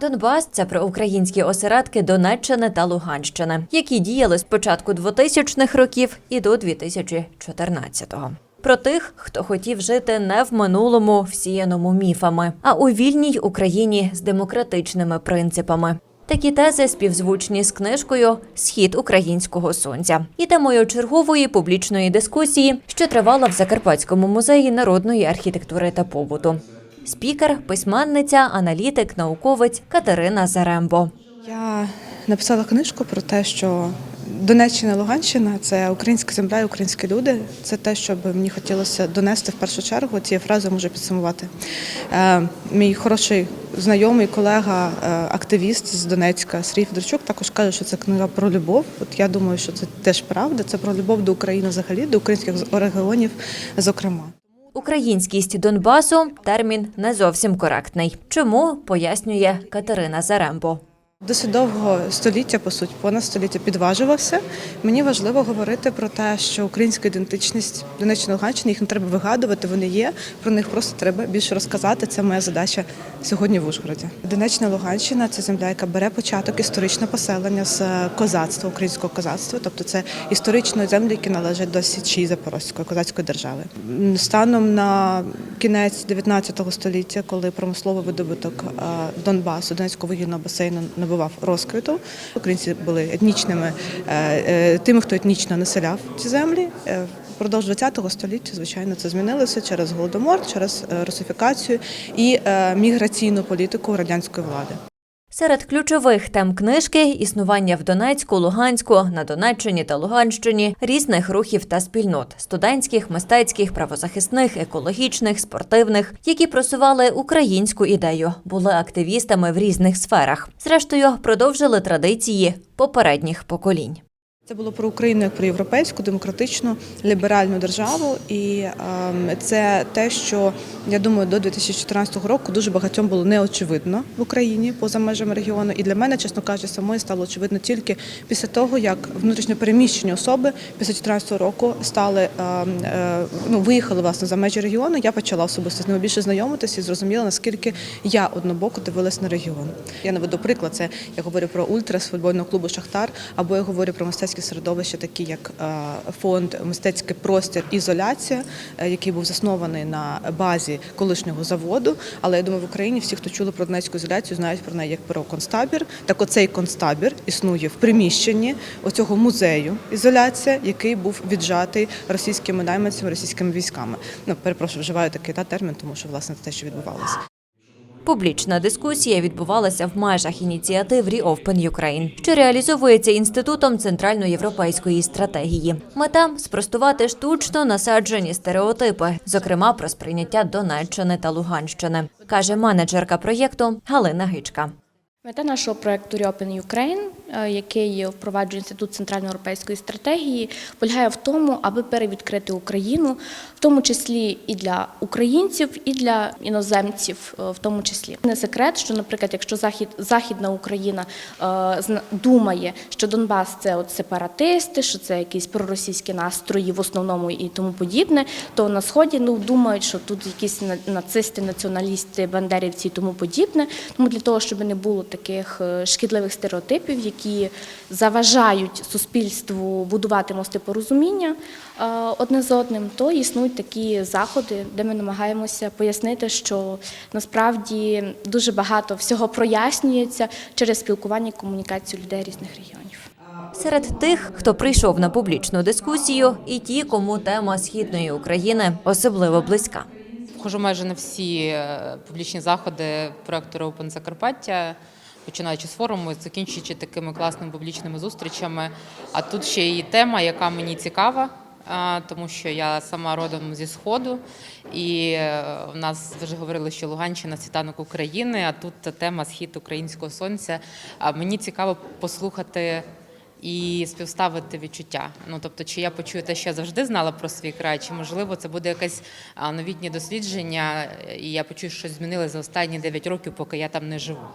Донбас це проукраїнські осередки Донеччини та Луганщини, які діяли з початку 2000-х років і до 2014-го. Про тих, хто хотів жити не в минулому, всіяному міфами, а у вільній Україні з демократичними принципами. Такі тези співзвучні з книжкою Схід українського сонця і темою чергової публічної дискусії, що тривала в Закарпатському музеї народної архітектури та побуту. Спікер, письменниця, аналітик, науковець Катерина Зарембо. Я написала книжку про те, що Донеччина, Луганщина це українська земля, і українські люди. Це те, що би мені хотілося донести в першу чергу. Цією фразою можу підсумувати. Е, мій хороший знайомий колега, е, активіст з Донецька Сергій Федорчук також каже, що це книга про любов. От я думаю, що це теж правда. Це про любов до України взагалі, до українських регіонів, зокрема. Українськість Донбасу термін не зовсім коректний. Чому пояснює Катерина Зарембо. Досить довго століття, по суті, понад століття підважувався. Мені важливо говорити про те, що українська ідентичність Донеччини Луганщини їх не треба вигадувати. Вони є. Про них просто треба більше розказати. Це моя задача сьогодні в Ужгороді. Донеччина Луганщина це земля, яка бере початок історичне поселення з козацтва, українського козацтва. Тобто це історичної землі, які належать до Січі Запорозької козацької держави. Станом на кінець 19 століття, коли промисловий видобуток е, Донбасу, Донецького вугільного басейну набував розквіту. Українці були етнічними е, е, тими, хто етнічно населяв ці землі. Продовж Впродовж 20 століття, звичайно, це змінилося через голодомор, через е, русифікацію і е, міграційну політику радянської влади. Серед ключових тем книжки існування в Донецьку, Луганську, на Донеччині та Луганщині різних рухів та спільнот студентських, мистецьких, правозахисних, екологічних, спортивних, які просували українську ідею, були активістами в різних сферах. Зрештою, продовжили традиції попередніх поколінь. Це було про Україну як про європейську, демократичну, ліберальну державу, і ем, це те, що я думаю, до 2014 року дуже багатьом було неочевидно в Україні поза межами регіону. І для мене, чесно кажучи, самої стало очевидно тільки після того, як внутрішньо переміщені особи після 2014 року стали ем, е, ну виїхали власне за межі регіону. Я почала особисто з ними більше знайомитися і зрозуміла, наскільки я однобоко дивилась на регіон. Я наведу приклад. Це я говорю про ультрас футбольного клубу Шахтар, або я говорю про мистецькі середовища, такі як е, фонд мистецький простір ізоляція, е, який був заснований на базі колишнього заводу. Але я думаю, в Україні всі, хто чули про Донецьку ізоляцію, знають про неї як про концтабір. Так оцей концтабір існує в приміщенні оцього музею ізоляція, який був віджатий російськими найманцями, російськими військами. Ну перепрошую, вживаю такий та термін, тому що власне те, що відбувалося. Публічна дискусія відбувалася в межах ініціатив Reopen Ukraine, що реалізовується інститутом центральноєвропейської стратегії. Мета спростувати штучно насаджені стереотипи, зокрема про сприйняття Донеччини та Луганщини, каже менеджерка проєкту Галина Гичка. Мета нашого проекту Reopen Ukraine, е, який впроваджує інститут центральноєвропейської стратегії, полягає в тому, аби перевідкрити Україну, в тому числі і для українців, і для іноземців, е, в тому числі. Не секрет, що, наприклад, якщо захід західна Україна е, думає, що Донбас це от сепаратисти, що це якісь проросійські настрої в основному і тому подібне, то на сході ну думають, що тут якісь на- нацисти, націоналісти, бандерівці і тому подібне. Тому для того, щоб не було таких е, шкідливих стереотипів, які заважають суспільству будувати мости порозуміння е, одне з одним, то існують такі заходи, де ми намагаємося пояснити, що насправді дуже багато всього прояснюється через спілкування і комунікацію людей різних регіонів. Серед тих, хто прийшов на публічну дискусію, і ті, кому тема східної України особливо близька. Вхожу майже на всі е, публічні заходи проекту Open Закарпаття, починаючи з форуму, закінчуючи такими класними публічними зустрічами. А тут ще і тема, яка мені цікава, тому що я сама родом зі Сходу, і е, в нас вже говорили, що Луганщина світанок України, а тут тема Схід українського сонця. А мені цікаво послухати і співставити відчуття. Ну тобто, чи я почую те, що я завжди знала про свій край, чи можливо це буде якесь новітнє дослідження, і я почую, що щось змінилося за останні 9 років, поки я там не живу.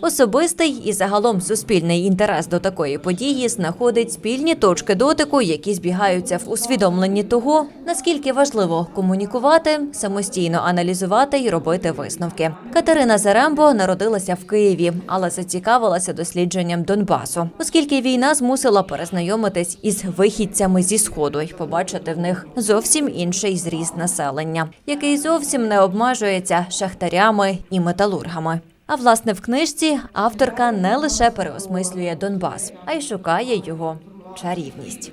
Особистий і загалом суспільний інтерес до такої події знаходить спільні точки дотику, які збігаються в усвідомленні того, наскільки важливо комунікувати, самостійно аналізувати і робити висновки. Катерина Зарембо народилася в Києві, але зацікавилася дослідженням Донбасу, оскільки війна змусила перезнайомитись із вихідцями зі сходу і побачити в них зовсім інший зріст населення, який зовсім не обмежується шахтарями і металургами. А власне в книжці авторка не лише переосмислює Донбас, а й шукає його чарівність.